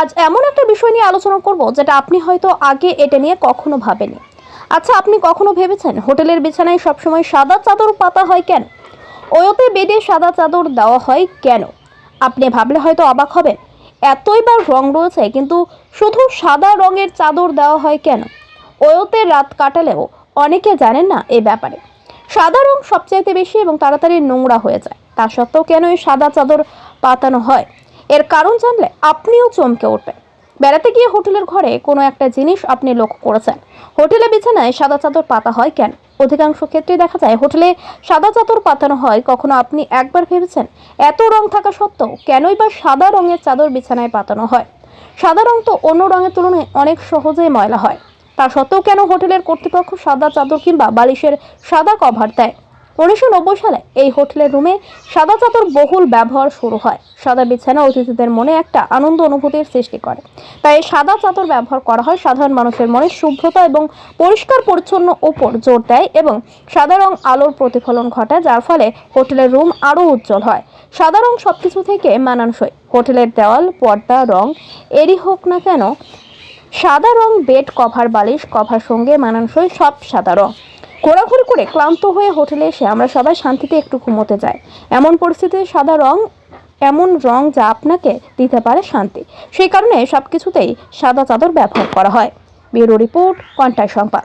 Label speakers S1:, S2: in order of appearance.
S1: আজ এমন একটা বিষয় নিয়ে আলোচনা করব যেটা আপনি হয়তো আগে এটা নিয়ে কখনো ভাবেনি আচ্ছা আপনি কখনো ভেবেছেন হোটেলের বিছানায় সবসময় সাদা চাদর পাতা হয় কেন? ওয়তে বেডে সাদা চাদর দেওয়া হয় কেন? আপনি ভাবলে হয়তো অবাক হবেন, এতই বার রং রয়েছে, কিন্তু শুধু সাদা রঙের চাদর দেওয়া হয় কেন? ওয়তে রাত কাটালেও অনেকে জানেন না এই ব্যাপারে। সাদা রং সবচাইতে বেশি এবং তাড়াতাড়ি নোংরা হয়ে যায়। তা সত্ত্বেও কেন এই সাদা চাদর পাতানো হয়? এর কারণ জানলে আপনিও চমকে উঠবেন। বেড়াতে গিয়ে হোটেলের ঘরে কোনো একটা জিনিস আপনি লক্ষ্য করেছেন। হোটেলে বিছানায় সাদা চাদর পাতা হয় কেন? অধিকাংশ ক্ষেত্রে দেখা যায় হোটেলে সাদা চাদর পাতানো হয়, কখনো আপনি একবার ভেবেছেন এত রং থাকা সত্ত্বেও কেনই বা সাদা রঙের চাদর বিছানায় পাতানো হয়? সাদা রং তো অন্য রঙের তুলনায় অনেক সহজেই ময়লা হয়। তা সত্ত্বেও কেন হোটেলের কর্তৃপক্ষ সাদা চাদর কিংবা বালিশের সাদা কভার দেয়? উনিশশো নব্বই সালে এই হোটেলের রুমে সাদা চাদর বহুল ব্যবহার শুরু হয়। সাদা বিছানা অতিথিদের মনে একটা আনন্দ অনুভূতির সৃষ্টি করে। তাই সাদা চাদর ব্যবহার করা হয় সাধারণ মানুষের মনে শুভ্রতা এবং পরিষ্কার পরিচ্ছন্ন ওপর জোর দেয় এবং সাদা রং আলোর প্রতিফলন ঘটায়, যার ফলে হোটেলের রুম আরও উজ্জ্বল হয়। সাদা রং সবকিছু থেকে মানানসই। হোটেলের দেওয়াল, পর্দা, রং, এরই হোক না কেন, সাদা রং বেড, কভার, বালিশ, কভার সঙ্গে মানানসই সব সাদা রং। ঘোরাঘুরি করে ক্লান্ত হয়ে হোটেলে এসে আমরা সবাই শান্তিতে একটু ঘুমোতে যাই। এমন পরিস্থিতিতে সাদা রং, এমন রং যা আপনাকে দিতে পারে শান্তি। সেই কারণে সব কিছুতেই সাদা চাদর ব্যবহার করা হয়। ব্যুরো রিপোর্ট, কন্টায় সংবাদ।